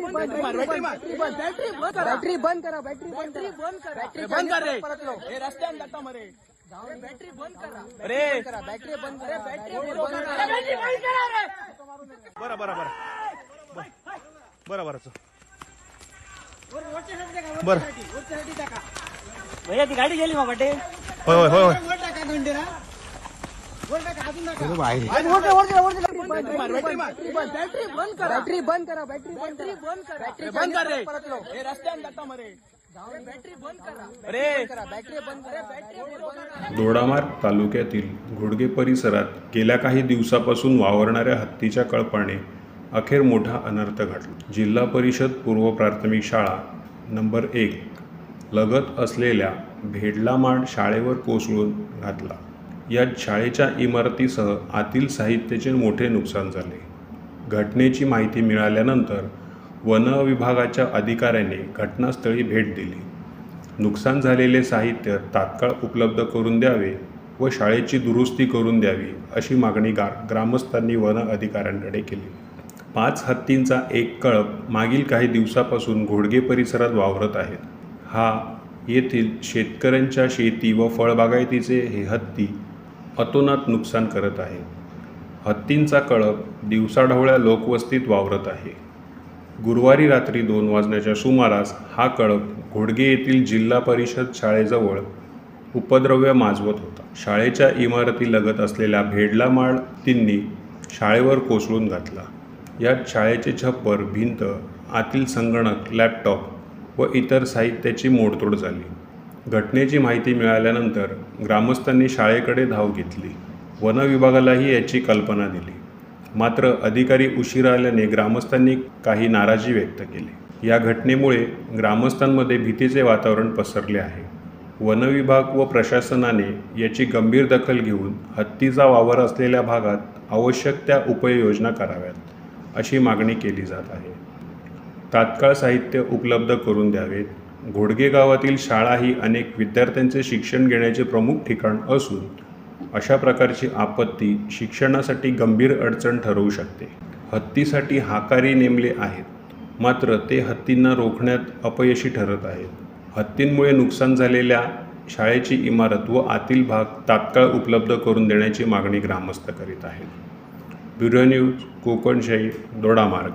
Battery बंद battery बंद. Battery बंद. करा. बॅटरी बंद करा. बॅटरी बंद करा. बॅटरी बंद कर रे. परत लो हे रस्त्याने जाता मरे बॅटरी बंद करा. अरे करा. बॅटरी बंद करा. बॅटरी बंद करा. बॅटरी बंद करा रे. बरं बरं बरं. बरं बरं. बरं. भैया ती गाडी गेली मग होय होय होय. होय बॅटरी बंद. करा. बॅटरी बंद करा बॅटरी बॅटरी बंद करा. बॅटरी बंद कर. रे परत लो हे रस्त्याने जाता मरे. बॅटरी बंद करा. अरे. करा. बॅटरी बंद करा. बॅटरी बंद करा. दोडामार्ग तालुक्यातील घोडगे परिसरात गेल्या काही दिवसापासून वावरणाऱ्या हत्तीच्या कळपाने अखेर मोठा अनर्थ घडला. जिल्हा परिषद पूर्व प्राथमिक शाळा नंबर एक लगत असलेल्या भेडलामाड शाळेवर कोसळून घातला. यात शाळेच्या इमारतीसह आतील साहित्याचे मोठे नुकसान झाले. घटनेची माहिती मिळाल्यानंतर वन विभागाच्या अधिकाऱ्याने घटनास्थळी भेट दिली. नुकसान झालेले साहित्य तात्काळ उपलब्ध करून द्यावे व शाळेची दुरुस्ती करून द्यावी अशी मागणी गा ग्रामस्थांनी वन अधिकाऱ्यांकडे केली. पाच हत्तींचा एक कळप मागील काही दिवसापासून घोडगे परिसरात वावरत आहेत. हा येथील शेतकऱ्यांच्या शेती व फळबागायतीचे हे हत्ती अतोनात नुकसान करत आहे. हत्तींचा कळप दिवसाढवळ्या लोकवस्तीत वावरत आहे. गुरुवारी रात्री दोन वाजण्याच्या सुमारास हा कळप घोडगे येथील जिल्हा परिषद शाळेजवळ उपद्रव्य माजवत होता. शाळेच्या इमारती लगत असलेल्या भेडलामाळ तिन्नी शाळेवर कोसळून घातला. यात शाळेचे छप्पर भिंत आतील संगणक लॅपटॉप व इतर साहित्याची मोडतोड झाली. घटनेची माहिती मिळाल्यानंतर ग्रामस्थांनी शाळेकडे धाव घेतली. वनविभागालाही याची कल्पना दिली. मात्र अधिकारी उशिरा आल्याने ग्रामस्थांनी काही नाराजी व्यक्त केली. या घटनेमुळे ग्रामस्थांमध्ये भीतीचे वातावरण पसरले आहे. वनविभाग व प्रशासनाने याची गंभीर दखल घेऊन हत्तीचा वावर असलेल्या भागात आवश्यक त्या उपाययोजना कराव्यात अशी मागणी केली जात आहे. तात्काळ साहित्य उपलब्ध करून द्यावेत. घोडगे गावातील शाळा ही अनेक विद्यार्थ्यांचे शिक्षण घेण्याचे प्रमुख ठिकाण असून अशा प्रकारची आपत्ती शिक्षणासाठी गंभीर अडचण ठरवू शकते. हत्तीसाठी हाकारी नेमले आहेत. मात्र ते हत्तींना रोखण्यात अपयशी ठरत आहेत. हत्तींमुळे नुकसान झालेल्या शाळेची इमारत व आतील भाग तात्काळ उपलब्ध करून देण्याची मागणी ग्रामस्थ करीत आहेत. Bureau news कोकणशाही Dodamarg